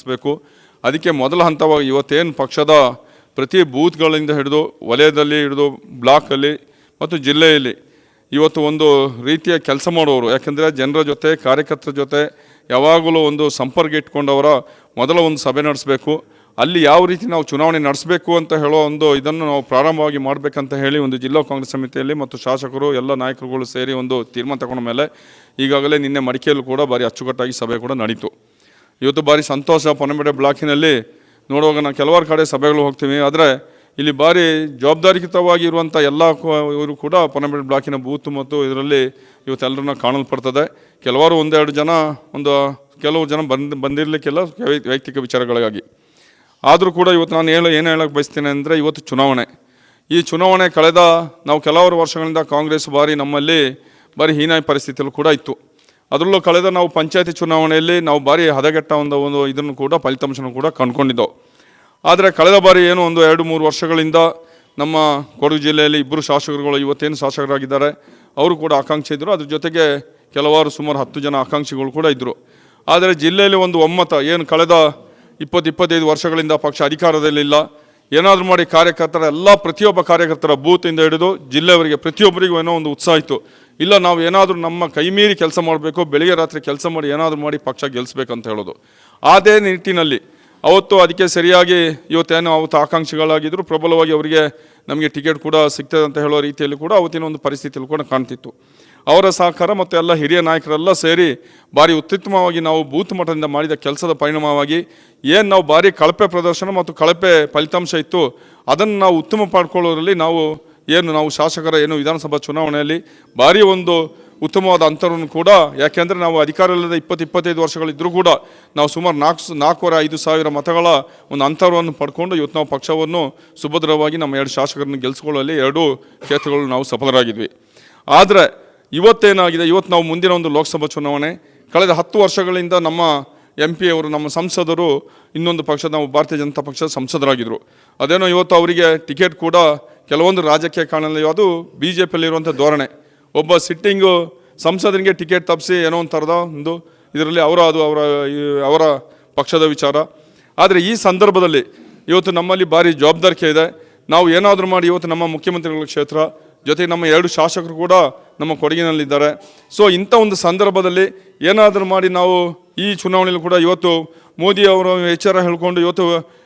ನಡೆಸಬೇಕು ಅದಕ್ಕೆ ಮೊದಲ ಹಂತವಾಗಿ ಇವತ್ತೇನು ಪಕ್ಷದ ಪ್ರತಿ ಬೂತ್ಗಳಿಂದ ಹಿಡಿದು ವಲಯದಲ್ಲಿ ಹಿಡಿದು ಬ್ಲಾಕಲ್ಲಿ ಮತ್ತು ಜಿಲ್ಲೆಯಲ್ಲಿ ಇವತ್ತು ಒಂದು ರೀತಿಯ ಕೆಲಸ ಮಾಡುವವರು, ಯಾಕೆಂದರೆ ಜನರ ಜೊತೆ, ಕಾರ್ಯಕರ್ತರ ಜೊತೆ ಯಾವಾಗಲೂ ಒಂದು ಸಂಪರ್ಕ ಇಟ್ಕೊಂಡವರ ಮೊದಲ ಒಂದು ಸಭೆ ನಡೆಸಬೇಕು. ಅಲ್ಲಿ ಯಾವ ರೀತಿ ನಾವು ಚುನಾವಣೆ ನಡೆಸಬೇಕು ಅಂತ ಹೇಳೋ ಒಂದು ಇದನ್ನು ನಾವು ಪ್ರಾರಂಭವಾಗಿ ಮಾಡಬೇಕಂತ ಹೇಳಿ ಒಂದು ಜಿಲ್ಲಾ ಕಾಂಗ್ರೆಸ್ ಸಮಿತಿಯಲ್ಲಿ ಮತ್ತು ಶಾಸಕರು, ಎಲ್ಲ ನಾಯಕರುಗಳು ಸೇರಿ ಒಂದು ತೀರ್ಮಾನ ತಗೊಂಡ ಮೇಲೆ ಈಗಾಗಲೇ ನಿನ್ನೆ ಮಡಿಕೆಯಲ್ಲೂ ಕೂಡ ಭಾರಿ ಅಚ್ಚುಕಟ್ಟಾಗಿ ಸಭೆ ಕೂಡ ನಡೀತು. ಇವತ್ತು ಭಾರಿ ಸಂತೋಷ ಪೊನ್ನಂಪೇಟೆ ಬ್ಲಾಕಿನಲ್ಲಿ. ನೋಡುವಾಗ ನಾವು ಕೆಲವಾರು ಕಡೆ ಸಭೆಗಳು ಹೋಗ್ತೀವಿ, ಆದರೆ ಇಲ್ಲಿ ಭಾರಿ ಜವಾಬ್ದಾರಿಯುತವಾಗಿ ಇರುವಂಥ ಎಲ್ಲ ಇವರು ಕೂಡ ಪೊನ್ನಂಪೇಟೆ ಬ್ಲಾಕಿನ ಬೂತ್ ಮತ್ತು ಇದರಲ್ಲಿ ಇವತ್ತೆಲ್ಲರನ್ನ ಕಾಣಲ್ಪಡ್ತದೆ. ಕೆಲವಾರು ಒಂದೆರಡು ಜನ, ಒಂದು ಕೆಲವು ಜನ ಬಂದು ಬಂದಿರಲಿಕ್ಕೆಲ್ಲ ವೈಯಕ್ತಿಕ ವಿಚಾರಗಳಿಗಾಗಿ. ಆದರೂ ಕೂಡ ಇವತ್ತು ನಾನು ಹೇಳ ಏನು ಹೇಳಕ್ಕೆ ಬಯಸ್ತೀನಿ ಅಂದರೆ ಇವತ್ತು ಚುನಾವಣೆ. ಈ ಚುನಾವಣೆ ಕಳೆದ ನಾವು ಕೆಲವಾರು ವರ್ಷಗಳಿಂದ ಕಾಂಗ್ರೆಸ್ ಬಾರಿ ನಮ್ಮಲ್ಲಿ ಭಾರಿ ಹೀನಾಯ ಪರಿಸ್ಥಿತಿಯಲ್ಲೂ ಕೂಡ ಇತ್ತು. ಅದರಲ್ಲೂ ಕಳೆದ ನಾವು ಪಂಚಾಯತಿ ಚುನಾವಣೆಯಲ್ಲಿ ನಾವು ಭಾರಿ ಹದಗೆಟ್ಟ ಒಂದು ಒಂದು ಇದನ್ನು ಕೂಡ ಫಲಿತಾಂಶನೂ ಕೂಡ ಕಂಡುಕೊಂಡಿದ್ದೆವು ಆದರೆ ಕಳೆದ ಬಾರಿ ಏನು ಒಂದು ಎರಡು ಮೂರು ವರ್ಷಗಳಿಂದ ನಮ್ಮ ಕೊಡಗು ಜಿಲ್ಲೆಯಲ್ಲಿ ಇಬ್ಬರು ಶಾಸಕರುಗಳು ಇವತ್ತೇನು ಶಾಸಕರಾಗಿದ್ದಾರೆ, ಅವರು ಕೂಡ ಆಕಾಂಕ್ಷೆ ಇದ್ದರು ಅದ್ರ ಜೊತೆಗೆ ಕೆಲವಾರು ಸುಮಾರು ಹತ್ತು ಜನ ಆಕಾಂಕ್ಷಿಗಳು ಕೂಡ ಇದ್ದರು ಆದರೆ ಜಿಲ್ಲೆಯಲ್ಲಿ ಒಂದು ಒಮ್ಮತ, ಏನು ಕಳೆದ ಇಪ್ಪತ್ತು ಇಪ್ಪತ್ತೈದು ವರ್ಷಗಳಿಂದ ಪಕ್ಷ ಅಧಿಕಾರದಲ್ಲಿಲ್ಲ ಏನಾದರೂ ಮಾಡಿ ಕಾರ್ಯಕರ್ತರ, ಎಲ್ಲ ಪ್ರತಿಯೊಬ್ಬ ಕಾರ್ಯಕರ್ತರ ಬೂತಿಂದ ಹಿಡಿದು ಜಿಲ್ಲೆಯವರಿಗೆ ಪ್ರತಿಯೊಬ್ಬರಿಗೂ ಏನೋ ಒಂದು ಉತ್ಸಾಹ ಇತ್ತು. ಇಲ್ಲ, ನಾವು ಏನಾದರೂ ನಮ್ಮ ಕೈ ಮೀರಿ ಕೆಲಸ ಮಾಡಬೇಕು, ಬೆಳಿಗ್ಗೆ ರಾತ್ರಿ ಕೆಲಸ ಮಾಡಿ ಏನಾದರೂ ಮಾಡಿ ಪಕ್ಷ ಗೆಲ್ಲಿಸ್ಬೇಕಂತ ಹೇಳೋದು. ಅದೇ ನಿಟ್ಟಿನಲ್ಲಿ ಅವತ್ತು ಅದಕ್ಕೆ ಸರಿಯಾಗಿ ಇವತ್ತೇನು ಅವತ್ತು ಆಕಾಂಕ್ಷಿಗಳಾಗಿದ್ದರು ಪ್ರಬಲವಾಗಿ ಅವರಿಗೆ ನಮಗೆ ಟಿಕೆಟ್ ಕೂಡ ಸಿಗ್ತದೆ ಅಂತ ಹೇಳೋ ರೀತಿಯಲ್ಲಿ ಕೂಡ ಅವತ್ತಿನ ಒಂದು ಪರಿಸ್ಥಿತಿಯಲ್ಲಿ ಕೂಡ ಕಾಣ್ತಿತ್ತು. ಅವರ ಸಹಕಾರ ಮತ್ತು ಎಲ್ಲ ಹಿರಿಯ ನಾಯಕರೆಲ್ಲ ಸೇರಿ ಭಾರಿ ಅತ್ಯುತ್ತಮವಾಗಿ ನಾವು ಬೂತ್ ಮಟ್ಟದಿಂದ ಮಾಡಿದ ಕೆಲಸದ ಪರಿಣಾಮವಾಗಿ ಏನು ನಾವು ಭಾರಿ ಕಳಪೆ ಪ್ರದರ್ಶನ ಮತ್ತು ಕಳಪೆ ಫಲಿತಾಂಶ ಇತ್ತು, ಅದನ್ನು ನಾವು ಉತ್ತಮ ಪಡ್ಕೊಳ್ಳೋದ್ರಲ್ಲಿ ನಾವು ಏನು ನಾವು ಶಾಸಕರ ಏನು ವಿಧಾನಸಭಾ ಚುನಾವಣೆಯಲ್ಲಿ ಭಾರಿ ಒಂದು ಉತ್ತಮವಾದ ಅಂತರವನ್ನು ಕೂಡ, ಯಾಕೆಂದರೆ ನಾವು ಅಧಿಕಾರ ಇಲ್ಲದ ಇಪ್ಪತ್ತು ಇಪ್ಪತ್ತೈದು ವರ್ಷಗಳಿದ್ದರೂ ಕೂಡ ನಾವು ಸುಮಾರು ನಾಲ್ಕು ನಾಲ್ಕೂವರೆ ಐದು ಸಾವಿರ ಮತಗಳ ಒಂದು ಅಂತರವನ್ನು ಪಡ್ಕೊಂಡು ಇವತ್ತು ನಾವು ಪಕ್ಷವನ್ನು ಸುಭದ್ರವಾಗಿ ನಮ್ಮ ಎರಡು ಶಾಸಕರನ್ನು ಗೆಲ್ಲಿಸ್ಕೊಳ್ಳಲ್ಲಿ ಎರಡು ಕ್ಷೇತ್ರಗಳು ನಾವು ಸಫಲರಾಗಿದ್ವಿ. ಆದರೆ ಇವತ್ತೇನಾಗಿದೆ? ಇವತ್ತು ನಾವು ಮುಂದಿನ ಒಂದು ಲೋಕಸಭಾ ಚುನಾವಣೆ, ಕಳೆದ ಹತ್ತು ವರ್ಷಗಳಿಂದ ನಮ್ಮ ಎಂ ಪಿ ಅವರು, ನಮ್ಮ ಸಂಸದರು, ಇನ್ನೊಂದು ಪಕ್ಷದ ನಾವು ಭಾರತೀಯ ಜನತಾ ಪಕ್ಷದ ಸಂಸದರಾಗಿದ್ದರು ಅದೇನೋ ಇವತ್ತು ಅವರಿಗೆ ಟಿಕೆಟ್ ಕೂಡ ಕೆಲವೊಂದು ರಾಜಕೀಯ ಕಾರಣದಲ್ಲಿ ಅದು ಬಿ ಜೆ ಪಿಯಲ್ಲಿರುವಂಥ ಧೋರಣೆ. ಒಬ್ಬ ಸಿಟ್ಟಿಂಗು ಸಂಸದನಿಗೆ ಟಿಕೆಟ್ ತಪ್ಪಿಸಿ ಏನೋ ಒಂದು ಥರದ ಒಂದು ಇದರಲ್ಲಿ ಅವರ ಅದು ಅವರ ಅವರ ಪಕ್ಷದ ವಿಚಾರ. ಆದರೆ ಈ ಸಂದರ್ಭದಲ್ಲಿ ಇವತ್ತು ನಮ್ಮಲ್ಲಿ ಭಾರಿ ಜವಾಬ್ದಾರಿಕೆ ಇದೆ. ನಾವು ಏನಾದರೂ ಮಾಡಿ ಇವತ್ತು ನಮ್ಮ ಮುಖ್ಯಮಂತ್ರಿಗಳ ಕ್ಷೇತ್ರ, ಜೊತೆಗೆ ನಮ್ಮ ಎರಡು ಶಾಸಕರು ಕೂಡ ನಮ್ಮ ಕೊಡಗಿನಲ್ಲಿದ್ದಾರೆ. ಸೊ ಇಂಥ ಒಂದು ಸಂದರ್ಭದಲ್ಲಿ ಏನಾದರೂ ಮಾಡಿ ನಾವು ಈ ಚುನಾವಣೆಯಲ್ಲಿ ಕೂಡ ಇವತ್ತು ಮೋದಿ ಅವರು ಎಚ್ಚರ ಹೇಳ್ಕೊಂಡು ಇವತ್ತು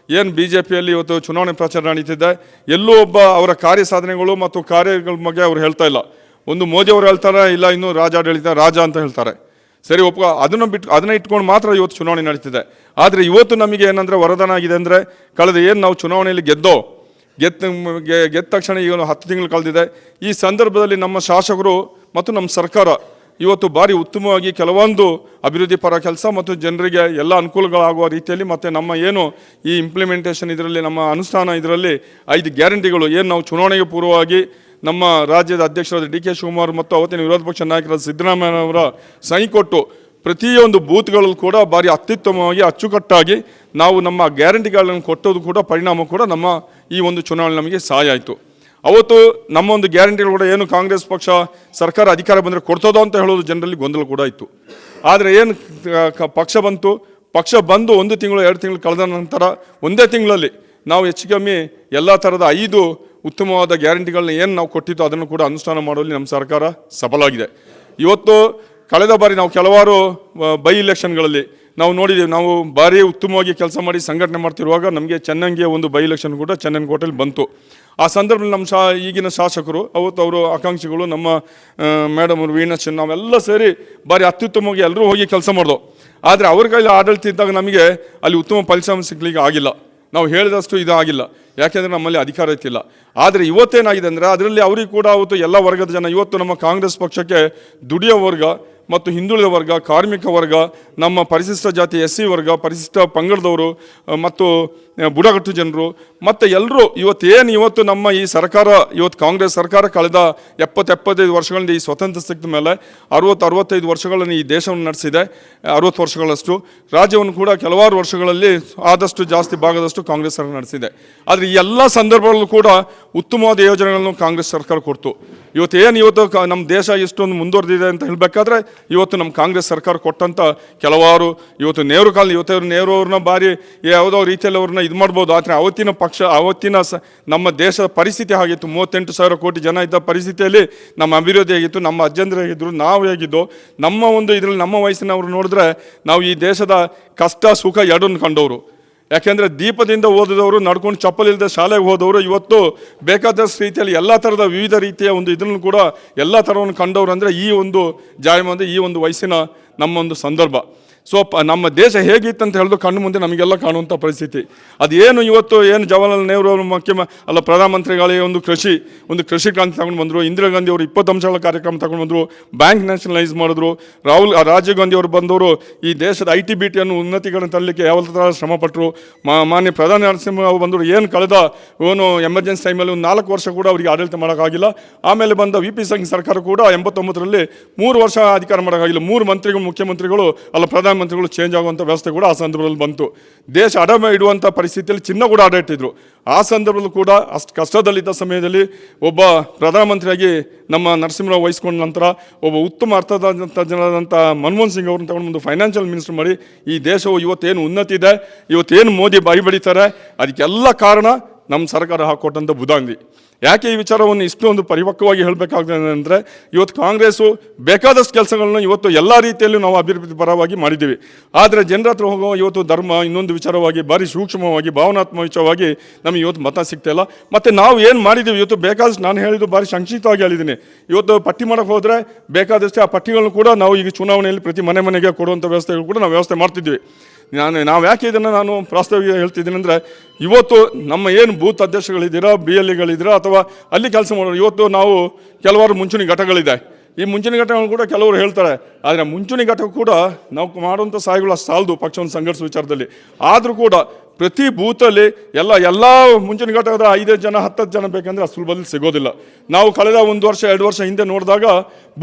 ಏನು ಬಿ ಜೆ ಪಿಯಲ್ಲಿ ಇವತ್ತು ಚುನಾವಣೆ ಪ್ರಚಾರ ನಡೀತಿದೆ, ಎಲ್ಲೂ ಒಬ್ಬ ಅವರ ಕಾರ್ಯ ಸಾಧನೆಗಳು ಮತ್ತು ಕಾರ್ಯಗಳ ಬಗ್ಗೆ ಅವರು ಹೇಳ್ತಾ ಇಲ್ಲ. ಒಂದು ಮೋದಿ ಅವರು ಹೇಳ್ತಾರೆ ಇಲ್ಲ ಇನ್ನು ರಾಜ ಆಡಳಿತ ರಾಜ ಅಂತ ಹೇಳ್ತಾರೆ. ಸರಿ, ಒಪ್ಪ, ಅದನ್ನು ಬಿಟ್ಟು ಅದನ್ನ ಇಟ್ಕೊಂಡು ಮಾತ್ರ ಇವತ್ತು ಚುನಾವಣೆ ನಡೀತಿದೆ. ಆದರೆ ಇವತ್ತು ನಮಗೆ ಏನಂದರೆ ವರದಾನ ಆಗಿದೆ ಅಂದರೆ ಕಳೆದ ಏನು ನಾವು ಚುನಾವಣೆಯಲ್ಲಿ ಗೆದ್ದೋ, ಗೆದ್ದ ಗೆದ್ದ ತಕ್ಷಣ ಈಗ ಹತ್ತು ತಿಂಗಳು ಕಳೆದಿದೆ. ಈ ಸಂದರ್ಭದಲ್ಲಿ ನಮ್ಮ ಶಾಸಕರು ಮತ್ತು ನಮ್ಮ ಸರ್ಕಾರ ಇವತ್ತು ಭಾರಿ ಉತ್ತಮವಾಗಿ ಕೆಲವೊಂದು ಅಭಿವೃದ್ಧಿ ಪರ ಕೆಲಸ ಮತ್ತು ಜನರಿಗೆ ಎಲ್ಲ ಅನುಕೂಲಗಳಾಗುವ ರೀತಿಯಲ್ಲಿ ಮತ್ತು ನಮ್ಮ ಏನು ಈ ಇಂಪ್ಲಿಮೆಂಟೇಷನ್ ಇದರಲ್ಲಿ, ನಮ್ಮ ಅನುಷ್ಠಾನ ಇದರಲ್ಲಿ ಐದು ಗ್ಯಾರಂಟಿಗಳು. ಏನು ನಾವು ಚುನಾವಣೆಗೆ ಪೂರ್ವವಾಗಿ ನಮ್ಮ ರಾಜ್ಯದ ಅಧ್ಯಕ್ಷರಾದ ಡಿ ಕೆ ಶಿವಕುಮಾರ್ ಮತ್ತು ಅವತ್ತಿನ ವಿರೋಧ ಪಕ್ಷ ನಾಯಕರಾದ ಸಿದ್ದರಾಮಯ್ಯನವರ ಸಹಿ ಕೊಟ್ಟು ಪ್ರತಿಯೊಂದು ಬೂತ್ಗಳಲ್ಲೂ ಕೂಡ ಭಾರಿ ಅತ್ಯುತ್ತಮವಾಗಿ, ಅಚ್ಚುಕಟ್ಟಾಗಿ ನಾವು ನಮ್ಮ ಗ್ಯಾರಂಟಿಗಳನ್ನು ಕೊಟ್ಟೋದು ಕೂಡ, ಪರಿಣಾಮ ಕೂಡ ನಮ್ಮ ಈ ಒಂದು ಚುನಾವಣೆ ನಮಗೆ ಸಹಾಯ ಆಯಿತು. ಅವತ್ತು ನಮ್ಮ ಒಂದು ಗ್ಯಾರಂಟಿಗಳು ಕೂಡ ಏನು ಕಾಂಗ್ರೆಸ್ ಪಕ್ಷ ಸರ್ಕಾರ ಅಧಿಕಾರ ಬಂದರೆ ಕೊಡ್ತದೋ ಅಂತ ಹೇಳೋದು ಜನರಲ್ಲಿ ಗೊಂದಲ ಕೂಡ ಇತ್ತು. ಆದರೆ ಏನು ಪಕ್ಷ ಬಂತು? ಪಕ್ಷ ಬಂದು ಒಂದು ತಿಂಗಳು, ಎರಡು ತಿಂಗಳು ಕಳೆದ ನಂತರ ಒಂದೇ ತಿಂಗಳಲ್ಲಿ ನಾವು ಹೆಚ್ಚು ಕಮ್ಮಿ ಎಲ್ಲ ಥರದ ಐದು ಉತ್ತಮವಾದ ಗ್ಯಾರಂಟಿಗಳನ್ನ ಏನು ನಾವು ಕೊಟ್ಟಿತ್ತು ಅದನ್ನು ಕೂಡ ಅನುಷ್ಠಾನ ಮಾಡುವಲ್ಲಿ ನಮ್ಮ ಸರ್ಕಾರ ಸಫಲವಾಗಿದೆ ಇವತ್ತು ಕಳೆದ ಬಾರಿ ನಾವು ಕೆಲವಾರು ಬೈ ಇಲೆಕ್ಷನ್ಗಳಲ್ಲಿ ನಾವು ನೋಡಿದ್ದೀವಿ ನಾವು ಭಾರಿ ಉತ್ತಮವಾಗಿ ಕೆಲಸ ಮಾಡಿ ಸಂಘಟನೆ ಮಾಡ್ತಿರುವಾಗ ನಮಗೆ ಚೆನ್ನಂಗಿಯ ಒಂದು ಬೈ ಇಲೆಕ್ಷನ್ ಕೂಡ ಚೆನ್ನಂಕೋಟೆಯಲ್ಲಿ ಬಂತು. ಆ ಸಂದರ್ಭದಲ್ಲಿ ನಮ್ಮ ಶಾ, ಈಗಿನ ಶಾಸಕರು, ಅವತ್ತು ಅವರು ಆಕಾಂಕ್ಷಿಗಳು, ನಮ್ಮ ಮೇಡಮ್ ಅವರು, ವೀಣಾ ಚೆನ್ನ, ನಾವೆಲ್ಲ ಸೇರಿ ಭಾರಿ ಅತ್ಯುತ್ತಮವಾಗಿ ಎಲ್ಲರೂ ಹೋಗಿ ಕೆಲಸ ಮಾಡಿದೋ. ಆದರೆ ಅವ್ರ ಕೈಲಿ ಆಡಳಿತ ಇದ್ದಾಗ ನಮಗೆ ಅಲ್ಲಿ ಉತ್ತಮ ಫಲಿತಾಂಶ ಸಿಗ್ಲಿಕ್ಕೆ ಆಗಿಲ್ಲ. ನಾವು ಹೇಳಿದಷ್ಟು ಇದು ಆಗಿಲ್ಲ ಯಾಕೆಂದರೆ ನಮ್ಮಲ್ಲಿ ಅಧಿಕಾರ ಇತ್ತಿಲ್ಲ ಆದರೆ ಇವತ್ತೇನಾಗಿದೆ ಅಂದರೆ ಅದರಲ್ಲಿ ಅವರಿಗೆ ಕೂಡ ಅವತ್ತು ಎಲ್ಲ ವರ್ಗದ ಜನ, ಇವತ್ತು ನಮ್ಮ ಕಾಂಗ್ರೆಸ್ ಪಕ್ಷಕ್ಕೆ ದುಡಿಯೋ ವರ್ಗ ಮತ್ತು ಹಿಂದುಳಿದ ವರ್ಗ, ಕಾರ್ಮಿಕ ವರ್ಗ ನಮ್ಮ ಪರಿಶಿಷ್ಟ ಜಾತಿ ಎಸ್ ಸಿ ವರ್ಗ, ಪರಿಶಿಷ್ಟ ಪಂಗಡದವರು ಮತ್ತು ಬುಡಗಟ್ಟು ಜನರು, ಮತ್ತು ಎಲ್ಲರೂ ಇವತ್ತು ಏನು ಇವತ್ತು ನಮ್ಮ ಈ ಸರ್ಕಾರ, ಇವತ್ತು ಕಾಂಗ್ರೆಸ್ ಸರ್ಕಾರ ಕಳೆದ ಎಪ್ಪತ್ತು ಎಪ್ಪತ್ತೈದು ವರ್ಷಗಳಿಂದ ಈ ಸ್ವತಂತ್ರ ಸಿಕ್ಕಿದ ಮೇಲೆ ಅರವತ್ತು, ಅರವತ್ತೈದು ವರ್ಷಗಳನ್ನು ಈ ದೇಶವನ್ನು ನಡೆಸಿದೆ, ಅರವತ್ತು ವರ್ಷಗಳಷ್ಟು. ರಾಜ್ಯವನ್ನು ಕೂಡ ಕೆಲವಾರು ವರ್ಷಗಳಲ್ಲಿ ಆದಷ್ಟು ಜಾಸ್ತಿ ಭಾಗದಷ್ಟು ಕಾಂಗ್ರೆಸ್ ಸರ್ಕಾರ ನಡೆಸಿದೆ. ಆದರೆ ಈ ಎಲ್ಲ ಸಂದರ್ಭಗಳಲ್ಲೂ ಕೂಡ ಉತ್ತಮವಾದ ಯೋಜನೆಗಳನ್ನು ಕಾಂಗ್ರೆಸ್ ಸರ್ಕಾರ ಕೊಡ್ತು. ಏನು ಇವತ್ತು ನಮ್ಮ ದೇಶ ಎಷ್ಟೊಂದು ಮುಂದುವರೆದಿದೆ ಅಂತ ಹೇಳಬೇಕಾದ್ರೆ, ಇವತ್ತು ನಮ್ಮ ಕಾಂಗ್ರೆಸ್ ಸರ್ಕಾರ ಕೊಟ್ಟಂಥ ಕೆಲವಾರು ಇವತ್ತು ನೆಹರು ಕಾಲ ಇವತ್ತು ನೆಹರು ಅವ್ರನ್ನ ಬಾರಿ ಯಾವುದೋ ರೀತಿಯಲ್ಲಿ ಅವ್ರನ್ನ ಇದು ಮಾಡ್ಬೋದು. ಆದರೆ ಅವತ್ತಿನ ಪಕ್ಷ, ಅವತ್ತಿನ ಸ, ನಮ್ಮ ದೇಶದ ಪರಿಸ್ಥಿತಿ ಆಗಿತ್ತು ಮೂವತ್ತೆಂಟು ಸಾವಿರ ಕೋಟಿ ಜನ ಇದ್ದ ಪರಿಸ್ಥಿತಿಯಲ್ಲಿ ನಮ್ಮ ಅಭಿವೃದ್ಧಿ ಆಗಿತ್ತು, ನಮ್ಮ ಅಜ್ಜಂದ್ರು ಹೇಗಿದ್ರು, ನಾವು ಹೇಗಿದ್ದು, ನಮ್ಮ ಒಂದು ಇದರಲ್ಲಿ ನಮ್ಮ ವಯಸ್ಸಿನವ್ರು ನೋಡಿದ್ರೆ ನಾವು ಈ ದೇಶದ ಕಷ್ಟ, ಸುಖ ಎರಡನ್ನು ಕಂಡವರು. ಯಾಕೆಂದರೆ ದೀಪದಿಂದ ಓದಿದವರು, ನಡ್ಕೊಂಡು ಚಪ್ಪಲಿಲ್ಲದೆ ಶಾಲೆಗೆ ಹೋದವರು, ಇವತ್ತು ಬೇಕಾದಷ್ಟು ರೀತಿಯಲ್ಲಿ ಎಲ್ಲ ಥರದ ವಿವಿಧ ರೀತಿಯ ಒಂದು ಇದನ್ನು ಕೂಡ ಎಲ್ಲ ಥರವನ್ನು ಕಂಡವರು ಅಂದರೆ ಈ ಒಂದು ಜಾಯಮಾನ ಈ ಒಂದು ವಯಸ್ಸಿನ ನಮ್ಮ ಒಂದು ಸಂದರ್ಭ. ಸೊ ನಮ್ಮ ದೇಶ ಹೇಗಿತ್ತು ಅಂತ ಹೇಳಿದ್ರು ಕಣ್ಣು ಮುಂದೆ ನಮಗೆಲ್ಲ ಕಾಣುವಂಥ ಪರಿಸ್ಥಿತಿ. ಅದೇನು ಇವತ್ತು ಏನು ಜವಾಹರ್ಲಾಲ್ ನೆಹರು ಅವರು ಮುಖ್ಯ ಅಲ್ಲ ಪ್ರಧಾನಮಂತ್ರಿಗಳೇ ಒಂದು ಕೃಷಿ ಒಂದು ಕೃಷಿ ಕ್ರಾಂತಿ ತಗೊಂಡು ಬಂದರು, ಇಂದಿರಾ ಗಾಂಧಿ ಅವರು ಇಪ್ಪತ್ತು ಅಂಶಗಳ ಕಾರ್ಯಕ್ರಮ ತಗೊಂಡು ಬಂದರು, ಬ್ಯಾಂಕ್ ನ್ಯಾಷನಲೈಸ್ ಮಾಡಿದ್ರು, ರಾಹುಲ್ ರಾಜೀವ್ ಗಾಂಧಿ ಅವರು ಬಂದವರು ಈ ದೇಶದ ಐ ಟಿ ಬಿ ಟಿಯನ್ನು ಉನ್ನತಿಗಳನ್ನು ತರಲಿಕ್ಕೆ ಯಾವ ಥರ ಶ್ರಮಪಟ್ಟರು ಮಾನ್ಯ ಪ್ರಧಾನಿ ನರಸಿಂಹ ಅವರು ಬಂದರು, ಏನು ಕಳೆದ, ಏನು ಎಮರ್ಜೆನ್ಸಿ ಟೈಮಲ್ಲಿ ಒಂದು ನಾಲ್ಕು ವರ್ಷ ಕೂಡ ಅವರಿಗೆ ಆಡಳಿತ ಮಾಡೋಕ್ಕಾಗಿಲ್ಲ. ಆಮೇಲೆ ಬಂದ ವಿ ಪಿ ಸಿಂಗ್ ಸರ್ಕಾರ ಕೂಡ ಎಂಬತ್ತೊಂಬತ್ತರಲ್ಲಿ ಮೂರು ವರ್ಷ ಅಧಿಕಾರ ಮಾಡೋಕ್ಕಾಗಿಲ್ಲ. ಮೂರು ಮಂತ್ರಿಗಳು, ಮುಖ್ಯಮಂತ್ರಿಗಳು, ಅಲ್ಲ ಪ್ರಧಾನಮಂತ್ರಿಗಳು ಚೇಂಜ್ ಆಗುವಂಥ ವ್ಯವಸ್ಥೆ ಕೂಡ ಆ ಸಂದರ್ಭದಲ್ಲಿ ಬಂತು. ದೇಶ ಅಡಮ ಇಡುವಂಥ ಪರಿಸ್ಥಿತಿಯಲ್ಲಿ ಚಿನ್ನ ಕೂಡ ಇಟ್ಟಿದ್ರು ಆ ಸಂದರ್ಭದಲ್ಲೂ ಕೂಡ ಅಷ್ಟು ಕಷ್ಟದಲ್ಲಿದ್ದ ಸಮಯದಲ್ಲಿ ಒಬ್ಬ ಪ್ರಧಾನಮಂತ್ರಿಯಾಗಿ ನಮ್ಮ ನರಸಿಂಹರಾವ್ ವಹಿಸ್ಕೊಂಡ ನಂತರ ಒಬ್ಬ ಉತ್ತಮ ಅರ್ಥದಂಥ ಜನರಾದಂಥ ಮನಮೋಹನ್ ಸಿಂಗ್ ಅವ್ರನ್ನ ತಗೊಂಡು ಒಂದು ಫೈನಾನ್ಷಿಯಲ್ ಮಿನಿಸ್ಟರ್ ಮಾಡಿ ಈ ದೇಶವು ಇವತ್ತೇನು ಉನ್ನತಿ ಇದೆ, ಇವತ್ತೇನು ಮೋದಿ ಬಾಯಿ ಬಡಿತಾರೆ ಅದಕ್ಕೆಲ್ಲ ಕಾರಣ ನಮ್ಮ ಸರ್ಕಾರ ಹಾಕೊಟ್ಟಂಥ ಬುದಾಂಗಿ. ಯಾಕೆ ಈ ವಿಚಾರವನ್ನು ಇಷ್ಟೊಂದು ಪರಿಪಕ್ವವಾಗಿ ಹೇಳಬೇಕಾಗ್ತದೆ ಅಂದರೆ, ಇವತ್ತು ಕಾಂಗ್ರೆಸ್ಸು ಬೇಕಾದಷ್ಟು ಕೆಲಸಗಳನ್ನು ಇವತ್ತು ಎಲ್ಲ ರೀತಿಯಲ್ಲೂ ನಾವು ಅಭಿವೃದ್ಧಿ ಪರವಾಗಿ ಮಾಡಿದ್ದೀವಿ. ಆದರೆ ಜನರ ಹತ್ರ ಹೋಗೋ ಇವತ್ತು ಧರ್ಮ ಇನ್ನೊಂದು ವಿಚಾರವಾಗಿ, ಭಾರಿ ಸೂಕ್ಷ್ಮವಾಗಿ, ಭಾವನಾತ್ಮಕವಾಗಿ ನಮಗೆ ಇವತ್ತು ಮತ ಸಿಗ್ತಾಯಿಲ್ಲ ಮತ್ತು ನಾವು ಏನು ಮಾಡಿದ್ದೀವಿ? ಇವತ್ತು ಬೇಕಾದಷ್ಟು ನಾನು ಹೇಳಿದ್ದು ಭಾರಿ ಸಂಕ್ಷಿಪ್ತವಾಗಿ ಹೇಳಿದ್ದೀನಿ. ಇವತ್ತು ಪಟ್ಟಿ ಮಾಡಕ್ಕೆ ಹೋದರೆ ಬೇಕಾದಷ್ಟು ಆ ಪಟ್ಟಿಗಳನ್ನು ಕೂಡ ನಾವು ಈಗ ಚುನಾವಣೆಯಲ್ಲಿ ಪ್ರತಿ ಮನೆ ಮನೆಗೆ ಕೊಡುವಂಥ ವ್ಯವಸ್ಥೆಗಳು ಕೂಡ ನಾವು ವ್ಯವಸ್ಥೆ ಮಾಡ್ತಿದ್ವಿ ನಾನು ನಾವು ಯಾಕೆ ಇದನ್ನು ನಾನು ಪ್ರಾಸ್ತಾವಿಕ ಹೇಳ್ತಿದ್ದೀನಿ ಅಂದರೆ, ಇವತ್ತು ನಮ್ಮ ಏನು ಬೂತ್ ಅಧ್ಯಕ್ಷಗಳಿದ್ದೀರಾ ಬಿ ಎಲ್ ಇಗಳಿದ್ದೀರಾ ಅಥವಾ ಅಲ್ಲಿ ಕೆಲಸ ಮಾಡೋರು, ಇವತ್ತು ನಾವು ಕೆಲವಾರು ಮುಂಚೂಣಿ ಘಟಕಗಳಿದೆ. ಈ ಮುಂಚೂಣಿ ಘಟಕಗಳು ಕೂಡ ಕೆಲವರು ಹೇಳ್ತಾರೆ. ಆದರೆ ಮುಂಚೂಣಿ ಘಟಕ ಕೂಡ ನಾವು ಮಾಡುವಂಥ ಸಹಾಯಗಳು ಅಷ್ಟು ಸಾಲದು ಪಕ್ಷವನ್ನು ಸಂಘರ್ಷ ವಿಚಾರದಲ್ಲಿ. ಆದರೂ ಕೂಡ ಪ್ರತಿ ಬೂತಲ್ಲಿ ಎಲ್ಲ ಎಲ್ಲ ಮುಂಚಿನ ಘಟಕದ ಐದೈದು ಜನ, ಹತ್ತತ್ತು ಜನ ಬೇಕಂದ್ರೆ ಅಷ್ಟು ಸುಲಭದಲ್ಲಿ ಸಿಗೋದಿಲ್ಲ. ನಾವು ಕಳೆದ ಒಂದು ವರ್ಷ, ಎರಡು ವರ್ಷ ಹಿಂದೆ ನೋಡಿದಾಗ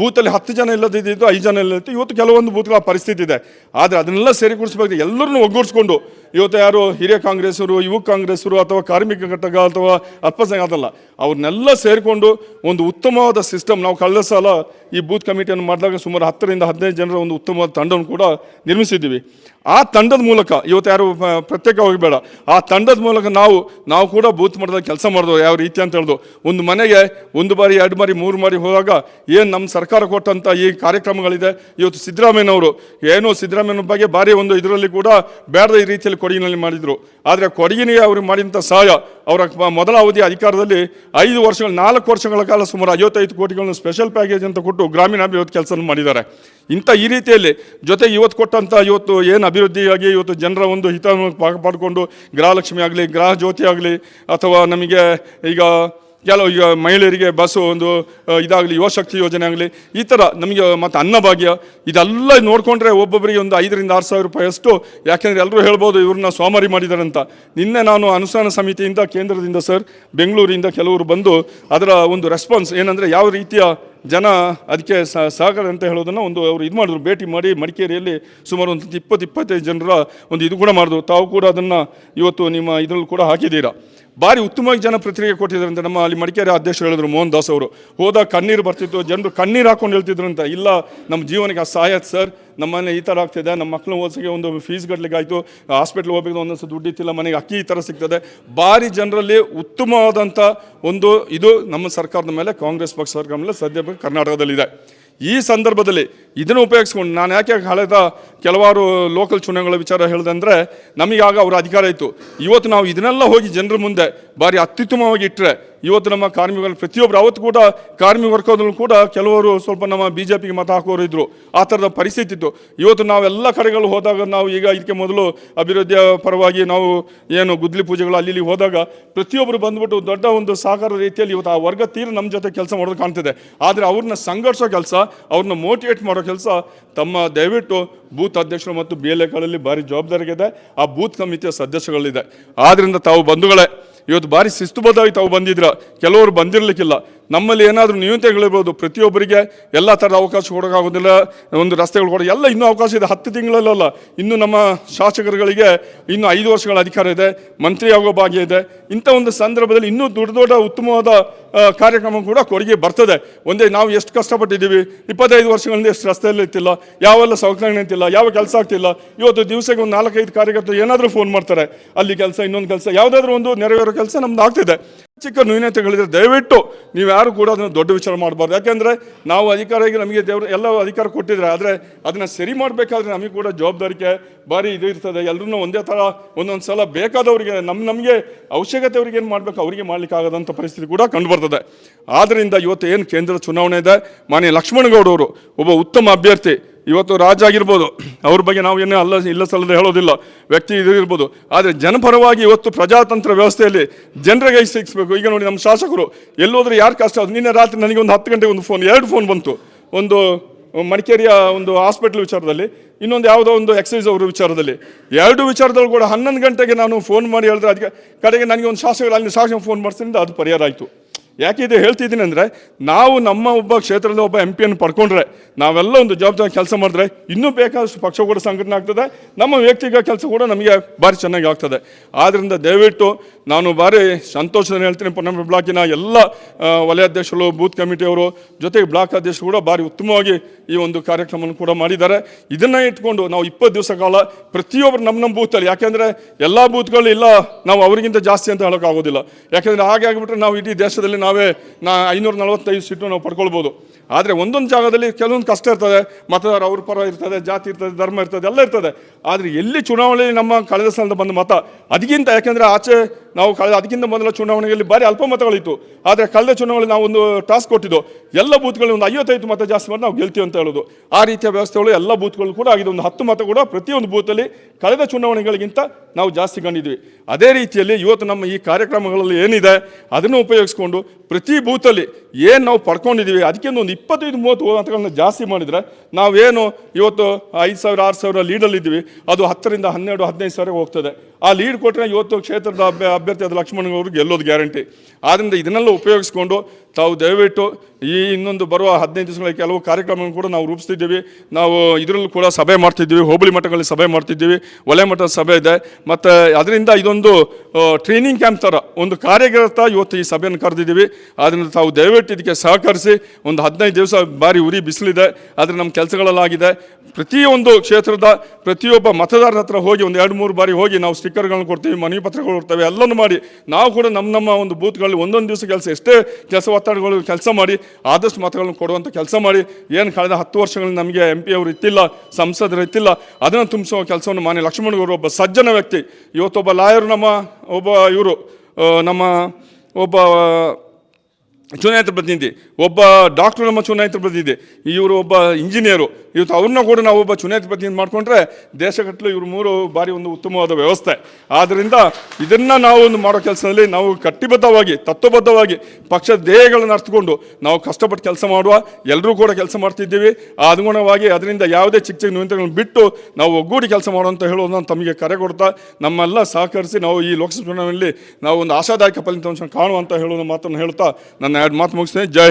ಬೂತಲ್ಲಿ ಹತ್ತು ಜನ ಇಲ್ಲದಿದ್ದು ಐದು ಜನ ಇಲ್ಲದಿತ್ತು. ಇವತ್ತು ಕೆಲವೊಂದು ಬೂತ್ಗಳ ಪರಿಸ್ಥಿತಿ ಇದೆ. ಆದರೆ ಅದನ್ನೆಲ್ಲ ಸೇರಿಕೂಡಿಸ್ಬೇಕು ಎಲ್ಲರನ್ನೂ ಒಗ್ಗೂಡಿಸ್ಕೊಂಡು ಇವತ್ತು ಯಾರು ಹಿರಿಯ ಕಾಂಗ್ರೆಸ್ಸರು ಯುವ ಕಾಂಗ್ರೆಸ್ಸರು ಅಥವಾ ಕಾರ್ಮಿಕ ಘಟಕ ಅಥವಾ ಅಲ್ಪಸಂಖ್ಯಾತ ಅದಲ್ಲ ಅವ್ರನ್ನೆಲ್ಲ ಸೇರಿಕೊಂಡು ಒಂದು ಉತ್ತಮವಾದ ಸಿಸ್ಟಮ್ ನಾವು ಕಳೆದ ಸಲ ಈ ಬೂತ್ ಕಮಿಟಿಯನ್ನು ಮಾಡಿದಾಗ ಸುಮಾರು ಹತ್ತರಿಂದ ಹದಿನೈದು ಜನರ ಒಂದು ಉತ್ತಮವಾದ ತಂಡವನ್ನು ಕೂಡ ನಿರ್ಮಿಸಿದ್ದೀವಿ. ಆ ತಂಡದ ಮೂಲಕ ಇವತ್ತು ಯಾರು ಪ್ರತ್ಯೇಕವಾಗಿ ಬೇಡ ಆ ತಂಡದ ಮೂಲಕ ನಾವು ನಾವು ಕೂಡ ಬೂತ್ ಮಟ್ಟದಲ್ಲಿ ಕೆಲಸ ಮಾಡಿದ್ವು ಯಾವ ರೀತಿ ಅಂತ ಹೇಳ್ದು, ಒಂದು ಮನೆಗೆ ಒಂದು ಬಾರಿ, ಎರಡು ಬಾರಿ, ಮೂರು ಬಾರಿ ಹೋದಾಗ ಏನು ನಮ್ಮ ಸರ್ಕಾರ ಕೊಟ್ಟಂಥ ಈ ಕಾರ್ಯಕ್ರಮಗಳಿದೆ. ಇವತ್ತು ಸಿದ್ದರಾಮಯ್ಯನವರು, ಏನು ಸಿದ್ದರಾಮಯ್ಯನ ಬಗ್ಗೆ ಭಾರಿ ಒಂದು ಇದರಲ್ಲಿ ಕೂಡ ಬೇಡದ ಈ ರೀತಿಯಲ್ಲಿ ಕೊಡಗಿನಲ್ಲಿ ಮಾಡಿದರು. ಆದರೆ ಕೊಡಗಿನಿಗೆ ಅವರು ಮಾಡಿದಂಥ ಸಹಾಯ ಅವರ ಮೊದಲ ಅವಧಿ ಅಧಿಕಾರದಲ್ಲಿ ಐದು ವರ್ಷಗಳ, ನಾಲ್ಕು ವರ್ಷಗಳ ಕಾಲ ಸುಮಾರು ಐವತ್ತೈದು ಕೋಟಿಗಳನ್ನು ಸ್ಪೆಷಲ್ ಪ್ಯಾಕೇಜ್ ಅಂತ ಕೊಟ್ಟು ಗ್ರಾಮೀಣಾಭಿವೃದ್ಧಿ ಕೆಲಸ ಮಾಡಿದ್ದಾರೆ. ಇಂಥ ಈ ರೀತಿಯಲ್ಲಿ ಜೊತೆಗೆ ಇವತ್ತು ಕೊಟ್ಟಂಥ ಇವತ್ತು ಏನು ಅಭಿವೃದ್ಧಿಯಾಗಿ ಇವತ್ತು ಜನರ ಒಂದು ಹಿತವನ್ನು ಪಾಕ ಪಡ್ಕೊಂಡು ಗೃಹಲಕ್ಷ್ಮಿ ಆಗಲಿ, ಗೃಹ ಜ್ಯೋತಿ ಆಗಲಿ, ಅಥವಾ ನಮಗೆ ಈಗ ಕೆಲವು ಈಗ ಮಹಿಳೆಯರಿಗೆ ಬಸ್ಸು ಒಂದು ಇದಾಗಲಿ ಯುವಶಕ್ತಿ ಯೋಜನೆ ಆಗಲಿ, ಈ ಥರ ನಮಗೆ ಮತ್ತು ಅನ್ನಭಾಗ್ಯ ಇದೆಲ್ಲ ನೋಡಿಕೊಂಡ್ರೆ ಒಬ್ಬೊಬ್ಬರಿಗೆ ಒಂದು ಐದರಿಂದ ಆರು ಸಾವಿರ ರೂಪಾಯಿ ಅಷ್ಟು. ಯಾಕೆಂದರೆ ಎಲ್ಲರೂ ಹೇಳ್ಬೋದು ಇವ್ರನ್ನ ಸೋಮಾರಿ ಮಾಡಿದ್ದಾರೆ ನಿನ್ನೆ ನಾನು ಅನುಷ್ಠಾನ ಸಮಿತಿಯಿಂದ, ಕೇಂದ್ರದಿಂದ ಸರ್, ಬೆಂಗಳೂರಿಂದ ಕೆಲವರು ಬಂದು ಅದರ ಒಂದು ರೆಸ್ಪಾನ್ಸ್ ಏನಂದರೆ ಯಾವ ರೀತಿಯ ಜನ ಅದಕ್ಕೆ ಸಹಕಾರ ಅಂತ ಹೇಳೋದನ್ನು ಒಂದು ಅವರು ಇದು ಮಾಡಿದ್ರು. ಭೇಟಿ ಮಾಡಿ ಮಡಿಕೇರಿಯಲ್ಲಿ ಸುಮಾರು ಒಂದು ಇಪ್ಪತ್ತು, ಇಪ್ಪತ್ತೈದು ಜನರ ಒಂದು ಇದು ಕೂಡ ಮಾಡಿದ್ರು. ತಾವು ಕೂಡ ಅದನ್ನು ಇವತ್ತು ನಿಮ್ಮ ಇದರಲ್ಲಿ ಕೂಡ ಹಾಕಿದ್ದೀರಾ. ಭಾರಿ ಉತ್ತಮವಾಗಿ ಜನ ಪ್ರತಿಕ್ರಿಯೆ ಅಂತ ನಮ್ಮ ಅಲ್ಲಿ ಮಡಿಕೇರಿ ಅಧ್ಯಕ್ಷರು ಹೇಳಿದ್ರು ಮೋಹನ್ ದಾಸ್ ಅವರು. ಹೋದಾಗ ಕಣ್ಣೀರು ಬರ್ತಿತ್ತು, ಜನರು ಕಣ್ಣೀರು ಹಾಕೊಂಡು ಹೇಳ್ತಿದ್ರಂತ. ಇಲ್ಲ, ನಮ್ಮ ಜೀವನಕ್ಕೆ ಆ ಸಹಾಯ ಸರ್. ನಮ್ಮನೆ ಈ ಥರ ಆಗ್ತಿದೆ, ನಮ್ಮ ಮಕ್ಕಳು ಓದಿಸಿಗೆ ಒಂದು ಫೀಸ್ ಆಯಿತು ಹಾಸ್ಪಿಟ್ಲ್ ಹೋಗ್ಬೇಕು ಒಂದೊಂದು ದುಡ್ಡು ಇತ್ತಿಲ್ಲ, ಮನೆಗೆ ಅಕ್ಕಿ ಈ ಥರ ಸಿಗ್ತದೆ. ಭಾರಿ ಜನರಲ್ಲಿ ಉತ್ತಮವಾದಂಥ ಒಂದು ಇದು ನಮ್ಮ ಸರ್ಕಾರದ ಮೇಲೆ, ಕಾಂಗ್ರೆಸ್ ಪಕ್ಷ ಸರ್ಕಾರ ಮೇಲೆ ಸದ್ಯ ಕರ್ನಾಟಕದಲ್ಲಿದೆ. ಈ ಸಂದರ್ಭದಲ್ಲಿ ಇದನ್ನು ಉಪಯೋಗಿಸ್ಕೊಂಡು ನಾನು ಯಾಕೆ ಕಳೆದ ಕೆಲವಾರು ಲೋಕಲ್ ಚುನಾವಣೆಗಳ ವಿಚಾರ ಹೇಳಿದಂದ್ರೆ ನಮಗಾಗ ಅವರ ಅಧಿಕಾರ ಇತ್ತು. ಇವತ್ತು ನಾವು ಇದನ್ನೆಲ್ಲ ಹೋಗಿ ಜನರ ಮುಂದೆ ಭಾರಿ ಅತ್ಯುತ್ತಮವಾಗಿ ಇಟ್ಟರೆ ಇವತ್ತು ನಮ್ಮ ಕಾರ್ಮಿಕರು ಪ್ರತಿಯೊಬ್ಬರು ಅವತ್ತು ಕೂಡ ಕಾರ್ಮಿಕ ವರ್ಗದಲ್ಲೂ ಕೂಡ ಕೆಲವರು ಸ್ವಲ್ಪ ನಮ್ಮ ಬಿ ಜೆ ಪಿಗೆ ಮತ ಹಾಕೋರು ಇದ್ರು. ಆ ಥರದ ಪರಿಸ್ಥಿತಿ ಇತ್ತು. ಇವತ್ತು ನಾವೆಲ್ಲ ಕಡೆಗಳು ಹೋದಾಗ ನಾವು ಈಗ ಇದಕ್ಕೆ ಮೊದಲು ಅಭಿವೃದ್ಧಿಯ ಪರವಾಗಿ ನಾವು ಏನು ಗುದ್ಲಿ ಪೂಜೆಗಳು ಅಲ್ಲಿ ಇಲ್ಲಿ ಹೋದಾಗ ಪ್ರತಿಯೊಬ್ಬರು ಬಂದ್ಬಿಟ್ಟು ದೊಡ್ಡ ಒಂದು ಸಹಕಾರ ರೀತಿಯಲ್ಲಿ ಇವತ್ತು ಆ ವರ್ಗ ತೀರ ನಮ್ಮ ಜೊತೆ ಕೆಲಸ ಮಾಡೋದು ಕಾಣ್ತಿದೆ. ಆದರೆ ಅವ್ರನ್ನ ಸಂಘಟಿಸೋ ಕೆಲಸ, ಅವ್ರನ್ನ ಮೋಟಿವೇಟ್ ಮಾಡೋ ಕೆಲಸ ತಮ್ಮ ದಯವಿಟ್ಟು ಬೂತ್ ಅಧ್ಯಕ್ಷರು ಮತ್ತು ಬಿ ಎಲ್ ಎಗಳಲ್ಲಿ ಭಾರಿ ಜವಾಬ್ದಾರಿಗಿದೆ ಆ ಬೂತ್ ಸಮಿತಿಯ ಸದಸ್ಯಗಳಿದೆ ಆದ್ದರಿಂದ ತಾವು ಬಂಧುಗಳೇ ಇವತ್ತು ಭಾರಿ ಶಿಸ್ತುಬದ್ಧವಾಗಿ ತಾವು ಬಂದಿದ್ರ ಕೆಲವರು ಬಂದಿರಲಿಕ್ಕಿಲ್ಲ. ನಮ್ಮಲ್ಲಿ ಏನಾದರೂ ನ್ಯೂನತೆಗಳಿರ್ಬೋದು ಪ್ರತಿಯೊಬ್ಬರಿಗೆ ಎಲ್ಲ ಥರದ ಅವಕಾಶ ಕೊಡೋಕ್ಕಾಗೋದಿಲ್ಲ, ಒಂದು ರಸ್ತೆಗಳು ಕೊಡೋ ಎಲ್ಲ ಇನ್ನೂ ಅವಕಾಶ ಇದೆ. ಹತ್ತು ತಿಂಗಳಲ್ಲ ಇನ್ನು ನಮ್ಮ ಶಾಸಕರುಗಳಿಗೆ ಇನ್ನು ಐದು ವರ್ಷಗಳ ಅಧಿಕಾರ ಇದೆ, ಮಂತ್ರಿ ಆಗೋ ಭಾಗ್ಯ ಇದೆ. ಇಂಥ ಒಂದು ಸಂದರ್ಭದಲ್ಲಿ ಇನ್ನೂ ದೊಡ್ಡ ದೊಡ್ಡ ಉತ್ತಮವಾದ ಕಾರ್ಯಕ್ರಮ ಕೂಡ ಕೊಡುಗೆ ಬರ್ತದೆ. ಒಂದೇ ನಾವು ಎಷ್ಟು ಕಷ್ಟಪಟ್ಟಿದ್ದೀವಿ, ಇಪ್ಪತ್ತೈದು ವರ್ಷಗಳಿಂದ ಎಷ್ಟು ರಸ್ತೆಯಲ್ಲಿ ಇತ್ತಿಲ್ಲ ಯಾವೆಲ್ಲ ಸೌಕರ್ಯ ಇತ್ತಿಲ್ಲ ಯಾವ ಕೆಲಸ ಆಗ್ತಿಲ್ಲ. ಇವತ್ತು ದಿವಸಕ್ಕೆ ಒಂದು ನಾಲ್ಕೈದು ಕಾರ್ಯಕರ್ತರು ಏನಾದರೂ ಫೋನ್ ಮಾಡ್ತಾರೆ. ಅಲ್ಲಿ ಕೆಲಸ, ಇನ್ನೊಂದು ಕೆಲಸ, ಯಾವುದಾದ್ರೂ ಒಂದು ನೆರವೇರೋ ಕೆಲಸ ನಮ್ದು ಆಗ್ತಿದೆ. ಚಿಕ್ಕ ನ್ಯೂನತೆಗಳಿದ್ರೆ ದಯವಿಟ್ಟು ನೀವು ಯಾರು ಕೂಡ ಅದನ್ನು ದೊಡ್ಡ ವಿಚಾರ ಮಾಡಬಾರ್ದು. ಯಾಕೆಂದರೆ ನಾವು ಅಧಿಕಾರಿಗೆ ನಮಗೆ ದೇವರು ಎಲ್ಲ ಅಧಿಕಾರ ಕೊಟ್ಟಿದ್ರೆ ಆದರೆ ಅದನ್ನು ಸರಿ ಮಾಡಬೇಕಾದ್ರೆ ನಮಗೆ ಕೂಡ ಜವಾಬ್ದಾರಿಕೆ ಭಾರಿ ಇದು ಇರ್ತದೆ. ಎಲ್ಲರೂ ಒಂದೇ ಥರ ಒಂದೊಂದು ಸಲ ಬೇಕಾದವರಿಗೆ ನಮ್ಮ ನಮಗೆ ಅವಶ್ಯಕತೆ ಅವ್ರಿಗೆ ಏನು ಮಾಡಬೇಕು, ಅವರಿಗೆ ಮಾಡ್ಲಿಕ್ಕೆ ಆಗದಂಥ ಪರಿಸ್ಥಿತಿ ಕೂಡ ಕಂಡುಬರ್ತದೆ. ಆದ್ದರಿಂದ ಇವತ್ತು ಏನು ಕೇಂದ್ರ ಚುನಾವಣೆ ಇದೆ? ಮಾನ್ಯ ಲಕ್ಷ್ಮಣಗೌಡವರು ಒಬ್ಬ ಉತ್ತಮ ಅಭ್ಯರ್ಥಿ ಇವತ್ತು ರಾಜ ಆಗಿರ್ಬೋದು, ಅವ್ರ ಬಗ್ಗೆ ನಾವು ಏನೇ ಅಲ್ಲ, ಇಲ್ಲ ಸಲ್ಲದೆ ಹೇಳೋದಿಲ್ಲ, ವ್ಯಕ್ತಿ ಇದು ಇರ್ಬೋದು. ಆದರೆ ಜನಪರವಾಗಿ ಇವತ್ತು ಪ್ರಜಾತಂತ್ರ ವ್ಯವಸ್ಥೆಯಲ್ಲಿ ಜನರಿಗೆ ಸಿಕ್ಸ್ಬೇಕು. ಈಗ ನೋಡಿ ನಮ್ಮ ಶಾಸಕರು ಎಲ್ಲೋದ್ರೆ ಯಾರು ಕಷ್ಟ? ಅದು ನಿನ್ನೆ ರಾತ್ರಿ ನನಗೆ ಒಂದು ಹತ್ತು ಗಂಟೆಗೆ ಒಂದು ಫೋನ್ ಎರಡು ಫೋನ್ ಬಂತು. ಒಂದು ಮಡಿಕೇರಿಯ ಒಂದು ಹಾಸ್ಪಿಟ್ಲ್ ವಿಚಾರದಲ್ಲಿ, ಇನ್ನೊಂದು ಯಾವುದೋ ಒಂದು ಎಕ್ಸೈಸ್ ಅವರ ವಿಚಾರದಲ್ಲಿ. ಎರಡು ವಿಚಾರದಲ್ಲಿ ಕೂಡ ಹನ್ನೊಂದು ಗಂಟೆಗೆ ನಾನು ಫೋನ್ ಮಾಡಿ ಹೇಳಿದ್ರೆ, ಅದಕ್ಕೆ ಕಡೆಗೆ ನನಗೆ ಒಂದು ಶಾಸಕರು ಅಲ್ಲಿ ಶಾಸಕ ಫೋನ್ ಮಾಡಿಸಿದ್ರಿಂದ ಅದು ಪರಿಹಾರ ಆಯಿತು. ಯಾಕೆ ಇದು ಹೇಳ್ತಿದ್ದೀನಿ ಅಂದರೆ ನಾವು ನಮ್ಮ ಒಬ್ಬ ಕ್ಷೇತ್ರದ ಒಬ್ಬ ಎಂ ಪಿಯನ್ನು ಪಡ್ಕೊಂಡ್ರೆ ನಾವೆಲ್ಲ ಒಂದು ಜವಾಬ್ದಾರಿ ಕೆಲಸ ಮಾಡಿದ್ರೆ ಇನ್ನೂ ಬೇಕಾದಷ್ಟು ಪಕ್ಷ ಕೂಡ ಸಂಘಟನೆ ಆಗ್ತದೆ. ನಮ್ಮ ವ್ಯಕ್ತಿಗ ಕೆಲಸ ಕೂಡ ನಮಗೆ ಭಾರಿ ಚೆನ್ನಾಗಿ ಆಗ್ತದೆ. ಆದ್ದರಿಂದ ದಯವಿಟ್ಟು ನಾನು ಭಾರಿ ಸಂತೋಷದಿಂದ ಹೇಳ್ತೀನಿ ನಮ್ಮ ಬ್ಲಾಕಿನ ಎಲ್ಲ ವಲಯಾಧ್ಯಕ್ಷರು ಬೂತ್ ಕಮಿಟಿಯವರು ಜೊತೆಗೆ ಬ್ಲಾಕ್ ಅಧ್ಯಕ್ಷರು ಕೂಡ ಭಾರಿ ಉತ್ತಮವಾಗಿ ಈ ಒಂದು ಕಾರ್ಯಕ್ರಮವನ್ನು ಕೂಡ ಮಾಡಿದ್ದಾರೆ. ಇದನ್ನು ಇಟ್ಕೊಂಡು ನಾವು ಇಪ್ಪತ್ತು ದಿವಸ ಕಾಲ ಪ್ರತಿಯೊಬ್ಬರು ನಮ್ಮ ನಮ್ಮ ಬೂತಲ್ಲಿ, ಯಾಕೆಂದರೆ ಎಲ್ಲ ಬೂತ್ಗಳು ಇಲ್ಲ, ನಾವು ಅವರಿಗಿಂತ ಜಾಸ್ತಿ ಅಂತ ಹೇಳೋಕ್ಕಾಗೋದಿಲ್ಲ. ಯಾಕೆಂದರೆ ಹಾಗೆ ಆಗಿಬಿಟ್ರೆ ನಾವು ಇಡೀ ದೇಶದಲ್ಲಿ ನಾವೇ, ನಾ ಐನೂರ ನಲವತ್ತೈದು ಸೀಟು ನಾವು ಪಡ್ಕೊಳ್ಬೋದು. ಆದರೆ ಒಂದೊಂದು ಜಾಗದಲ್ಲಿ ಕೆಲವೊಂದು ಕಷ್ಟ ಇರ್ತದೆ. ಮತದಾರ ಅವ್ರ ಪರ ಇರ್ತದೆ, ಜಾತಿ ಇರ್ತದೆ, ಧರ್ಮ ಇರ್ತದೆ, ಎಲ್ಲ ಇರ್ತದೆ. ಆದರೆ ಎಲ್ಲಿ ಚುನಾವಣೆಯಲ್ಲಿ ನಮ್ಮ ಕಳೆದ ಸ್ಥಾನದ ಬಂದ ಮತ? ಅದಕ್ಕಿಂತ ಯಾಕೆಂದರೆ ಆಚೆ ನಾವು ಕಳೆದ ಅದಕ್ಕಿಂತ ಮೊದಲ ಚುನಾವಣೆಯಲ್ಲಿ ಭಾರಿ ಅಲ್ಪ ಮತಗಳಿತ್ತು. ಆದರೆ ಕಳೆದ ಚುನಾವಣೆ ನಾವು ಒಂದು ಟಾಸ್ಕ್ ಕೊಟ್ಟಿದ್ದು, ಎಲ್ಲ ಬೂತ್ಗಳಲ್ಲಿ ಒಂದು ಐವತ್ತೈದು ಮತ ಜಾಸ್ತಿ ಮಾಡಿ ನಾವು ಗೆಲ್ತೀವಿ ಅಂತ ಹೇಳೋದು. ಆ ರೀತಿಯ ವ್ಯವಸ್ಥೆಗಳು ಎಲ್ಲ ಬೂತ್ಗಳು ಕೂಡ ಆಗಿದೆ. ಒಂದು ಹತ್ತು ಮತ ಕೂಡ ಪ್ರತಿಯೊಂದು ಬೂತಲ್ಲಿ ಕಳೆದ ಚುನಾವಣೆಗಳಿಗಿಂತ ನಾವು ಜಾಸ್ತಿ ಕಂಡಿದ್ವಿ. ಅದೇ ರೀತಿಯಲ್ಲಿ ಇವತ್ತು ನಮ್ಮ ಈ ಕಾರ್ಯಕ್ರಮಗಳಲ್ಲಿ ಏನಿದೆ, ಅದನ್ನು ಉಪಯೋಗಿಸ್ಕೊಂಡು ಪ್ರತಿ ಬೂತಲ್ಲಿ ಏನು ನಾವು ಪಡ್ಕೊಂಡಿದ್ದೀವಿ ಅದಕ್ಕಿಂತ ಒಂದು ಇಪ್ಪತ್ತೈದು, ಮೂವತ್ತು ಅಂತಗಳನ್ನ ಜಾಸ್ತಿ ಮಾಡಿದರೆ ನಾವೇನು ಇವತ್ತು ಐದು ಸಾವಿರ, ಆರು ಸಾವಿರ ಲೀಡಲ್ಲಿದ್ದೀವಿ ಅದು ಹತ್ತರಿಂದ ಹನ್ನೆರಡು, ಹದಿನೈದು ಸಾವಿರ ಹೋಗ್ತದೆ. ಆ ಲೀಡ್ ಕೊಟ್ಟರೆ ಇವತ್ತು ಕ್ಷೇತ್ರದ ಅಭ್ಯ, ಅಭ್ಯರ್ಥಿ ಆದ ಲಕ್ಷ್ಮಣ್ ಅವರು ಗೆಲ್ಲೋದು ಗ್ಯಾರಂಟಿ. ಆದ್ದರಿಂದ ಇದನ್ನೆಲ್ಲ ಉಪಯೋಗಿಸ್ಕೊಂಡು ತಾವು ದಯವಿಟ್ಟು ಈ ಇನ್ನೊಂದು ಬರುವ ಹದಿನೈದು ದಿವಸಗಳ ಕೆಲವು ಕಾರ್ಯಕ್ರಮಗಳನ್ನು ಕೂಡ ನಾವು ರೂಪಿಸ್ತಿದ್ದೀವಿ. ನಾವು ಇದರಲ್ಲೂ ಕೂಡ ಸಭೆ ಮಾಡ್ತಿದ್ದೀವಿ. ಹೋಬಳಿ ಮಠಗಳಲ್ಲಿ ಸಭೆ ಮಾಡ್ತಿದ್ದೀವಿ. ಒಲೆ ಮಠದ ಸಭೆ ಇದೆ. ಮತ್ತು ಅದರಿಂದ ಇದೊಂದು ಟ್ರೈನಿಂಗ್ ಕ್ಯಾಂಪ್ ಥರ ಒಂದು ಕಾರ್ಯಗ್ರತ ಇವತ್ತು ಈ ಸಭೆಯನ್ನು ಕರೆದಿದ್ದೀವಿ. ಆದ್ದರಿಂದ ತಾವು ದಯವಿಟ್ಟು ಇದಕ್ಕೆ ಸಹಕರಿಸಿ ಒಂದು ಹದಿನೈದು ದಿವಸ ಭಾರಿ ಉರಿ ಬಿಸಿಲಿದೆ. ಆದರೆ ನಮ್ಮ ಕೆಲಸಗಳಲ್ಲಾಗಿದೆ. ಪ್ರತಿಯೊಂದು ಕ್ಷೇತ್ರದ ಪ್ರತಿಯೊಬ್ಬ ಮತದಾರರ ಹತ್ರ ಹೋಗಿ ಒಂದು ಎರಡು, ಮೂರು ಬಾರಿ ಹೋಗಿ ನಾವು ಸ್ಟಿಕ್ಕರ್ಗಳನ್ನು ಕೊಡ್ತೀವಿ, ಮನವಿ ಪತ್ರಗಳು ಕೊಡ್ತೇವೆ, ಎಲ್ಲನೂ ಮಾಡಿ. ನಾವು ಕೂಡ ನಮ್ಮ ನಮ್ಮ ಒಂದು ಬೂತ್ಗಳಲ್ಲಿ ಒಂದೊಂದು ದಿವಸ ಕೆಲಸ ಎಷ್ಟೇ ಕೆಲಸ ಒತ್ತಡಗಳು ಕೆಲಸ ಮಾಡಿ, ಆದಷ್ಟು ಮತಗಳನ್ನು ಕೊಡುವಂಥ ಕೆಲಸ ಮಾಡಿ. ಏನು ಕಳೆದ ಹತ್ತು ವರ್ಷಗಳಲ್ಲಿ ನಮಗೆ ಎಂ ಪಿ ಅವರು ಇತ್ತಿಲ್ಲ, ಸಂಸದರು ಇತ್ತಿಲ್ಲ, ಅದನ್ನು ತುಂಬಿಸುವ ಕೆಲಸವನ್ನು ಮಾನ್ಯ ಲಕ್ಷ್ಮಣಗೌಡರು ಒಬ್ಬ ಸಜ್ಜನ ವ್ಯಕ್ತಿ. ಇವತ್ತೊಬ್ಬ ಲಾಯರು ನಮ್ಮ, ಒಬ್ಬ ಇವರು ನಮ್ಮ ಒಬ್ಬ ಚುನಾಯಿತ ಪ್ರತಿನಿಧಿ, ಒಬ್ಬ ಡಾಕ್ಟರ್ ನಮ್ಮ ಚುನಾಯಿತ ಪ್ರತಿನಿಧಿ, ಇವರು ಒಬ್ಬ ಇಂಜಿನಿಯರು. ಇವತ್ತು ಅವ್ರನ್ನ ಕೂಡ ನಾವು ಒಬ್ಬ ಚುನಾಯಿತ ಮಾಡಿಕೊಂಡ್ರೆ ದೇಶಗಟ್ಟಲು ಇವರು ಮೂರು ಬಾರಿ ಒಂದು ಉತ್ತಮವಾದ ವ್ಯವಸ್ಥೆ. ಆದ್ದರಿಂದ ಇದನ್ನು ನಾವು ಒಂದು ಮಾಡೋ ಕೆಲಸದಲ್ಲಿ ನಾವು ಕಟ್ಟಿಬದ್ಧವಾಗಿ, ತತ್ವಬದ್ಧವಾಗಿ, ಪಕ್ಷದ ಧ್ಯೇಯಗಳನ್ನು ಅರ್ಥಕೊಂಡು ನಾವು ಕಷ್ಟಪಟ್ಟು ಕೆಲಸ ಮಾಡುವ ಎಲ್ಲರೂ ಕೂಡ ಕೆಲಸ ಮಾಡ್ತಿದ್ದೀವಿ. ಅನುಗುಣವಾಗಿ ಅದರಿಂದ ಯಾವುದೇ ಚಿಕ್ಕ ಚಿಕ್ಕ ನ್ಯೂನತೆಗಳನ್ನು ಬಿಟ್ಟು ನಾವು ಒಗ್ಗೂಡಿ ಕೆಲಸ ಮಾಡುವಂತ ಹೇಳೋದನ್ನು ತಮಗೆ ಕರೆ ಕೊಡ್ತಾ, ನಮ್ಮೆಲ್ಲ ಸಹಕರಿಸಿ ನಾವು ಈ ಲೋಕಸಭಾ ಚುನಾವಣೆಯಲ್ಲಿ ನಾವು ಒಂದು ಆಶಾದಾಯಕ ಫಲಿತಾಂಶ ಕಾಣುವಂತ ಹೇಳೋದು ಮಾತನ್ನು ಹೇಳ್ತಾ, ನನ್ನ ಎರಡು ಮಾತು ಮುಗಿಸ್ತೇನೆ. ಜೈ